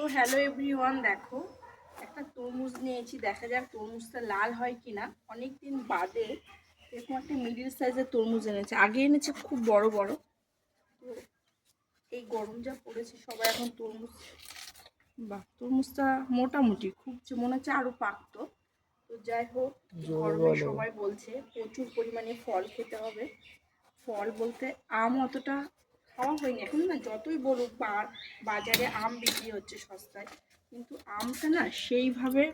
So hello everyone দেখো একটা তরমুজ নিয়েছি দেখা যাক তরমুজটা লাল হয় কিনা। অনেক দিন বাদে এরকম একটা মিডিল সাইজের তরমুজ এনেছে। আগে এনেছে খুব বড় বড়। তো এই গরম যা পড়েছে সবাই এখন তরমুজ বাহ তরমুজটা মোটামুটি খুব যে মনে হচ্ছে আরও পাকতো। তো যাই হোক গরমে সবাই বলছে প্রচুর পরিমাণে ফল খেতে হবে। ফল বলতে আম অতটা খাওয়া হয়নি। এখন না যতই বলুক বা- বাজারে আম বিক্রি হচ্ছে সস্তায়, কিন্তু আমটা না সেইভাবে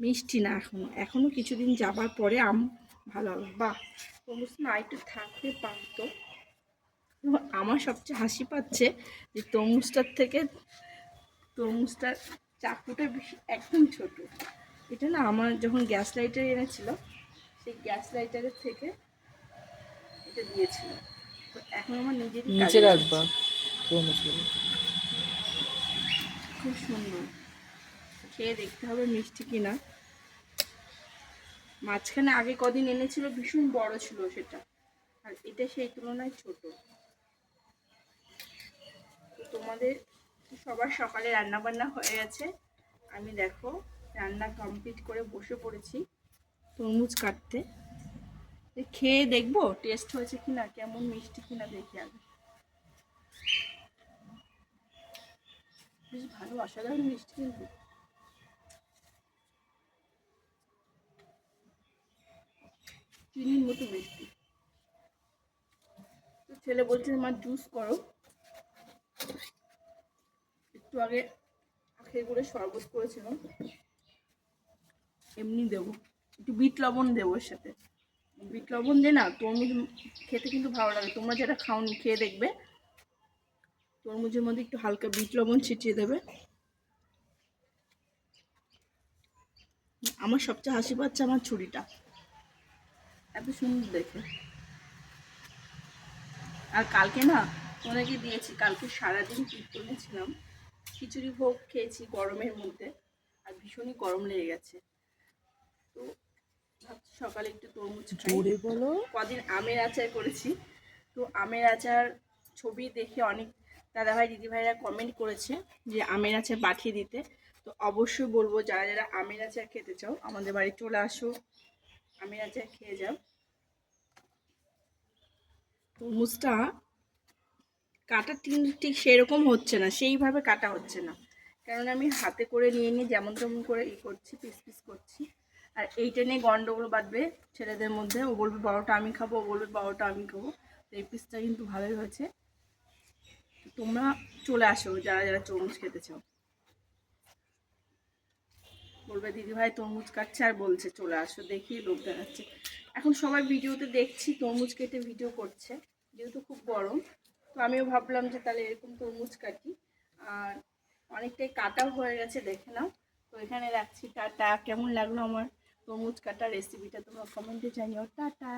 মিষ্টি না এখনও। এখনও কিছুদিন যাবার পরে আম ভালো হবে। বাহ তরমুজ না একটু থাকতে পারতো। আমার সবচেয়ে হাসি পাচ্ছে যে তরমুজটার থেকে তরমুজটার চাকুটা বেশি একদম ছোট। এটা না আমার যখন গ্যাস লাইটার এনেছিল, সেই গ্যাস লাইটারের থেকে এটা দিয়েছিল। এখন আমার নিজেরই নিচে রাখবা লাগছে। তরমুজগুলো খুব সুন্দর। খেয়ে দেখতে হবে মিষ্টি কিনা। মাঝখানে আগে কদিন এনেছিল ভীষণ বড় ছিল সেটা। আর এটা সেই তুলনায় ছোট। তোমাদের সবার সকালে রান্না বান্না হয়ে গেছে। আমি দেখো রান্না কমপ্লিট করে বসে পড়েছি। তরমুজ কাটতে। খেয়ে দেখব টেস্ট হয়েছে কিনা, কেমন মিষ্টি কিনা দেখি আগে বেশ ভালো, অসাধারণ মিষ্টি কিন্তু। চিনির মতো মিষ্টি। তো ছেলে বলছে আমার জুস করো। একটু আগে আখের করে শরবত করেছিলাম। এমনি দেবো। একটু বিট লবণ দেবো এর সাথে। বিট লবণ দিয়ে না, তরমুজ খেতে কিন্তু ভালো লাগে। তোমরা যেটা খাওনি, খেয়ে দেখবে। তরমুজের মধ্যে একটু হালকা বিট লবণ ছিটিয়ে দেবে। আমার সবচেয়ে হাসি পাচ্ছে আমার ছুরিটা। এত সুন্দর দেখে। আর কালকে না ওনাকে দিয়েছি, কালকে সারাদিন কীর্তনে ছিলাম খিচুড়ি ভোগ খেয়েছি গরমের মধ্যে, আর ভীষণই গরম লেগে গেছে। সকালে একটু তরমুজ খাই। জোরে বলো। কদিন আমের আচার করেছি। তো আমের আচার ছবি দেখে অনেক দাদা দাদাভাই দিদিভাইরা কমেন্ট করেছে যে আমের আচার পাঠিয়ে দিতে। তো অবশ্যই বলব যারা যারা আমের আচার খেতে চাও আমাদের বাড়ি চলে আসো। আমের আচার খেয়ে যাও। তরমুজটা কাটা ঠিক সেরকম হচ্ছে না সেইভাবে কাটা হচ্ছে না। কারণ আমি হাতে করে নিয়ে নিয়ে যেমন তেমন করে ই করছি পিস পিস করছি। আর এইটা নিয়ে গন্ডগোল বাঁধবে ছেলেদের মধ্যে। ও বলবে বারোটা আমি খাব। ও বলবে বারোটা আমি খাব। তো এই পিসটা কিন্তু ভালোই হয়েছে। তোমরা চলে আসো, যারা যারা তরমুজ খেতে চাও বলবে দিদিভাই তরমুজ কাটছে আর বলছে, চলে আসো দেখি, লোক দেখাচ্ছে। এখন সবাই ভিডিওতে দেখছি তরমুজ কেটে ভিডিও করছে, যেহেতু খুব গরম। তো আমিও ভাবলাম যে তাহলে এরকম তরমুজ কাটি। আর অনেকটাই কাটাও হয়ে গেছে, দেখে নাও। তো এখানে রাখছি, টাটা। কেমন লাগল আমার তরমুজ কাটা রেসিপিটা তোমরা কমেন্টে জানিও। টাটা!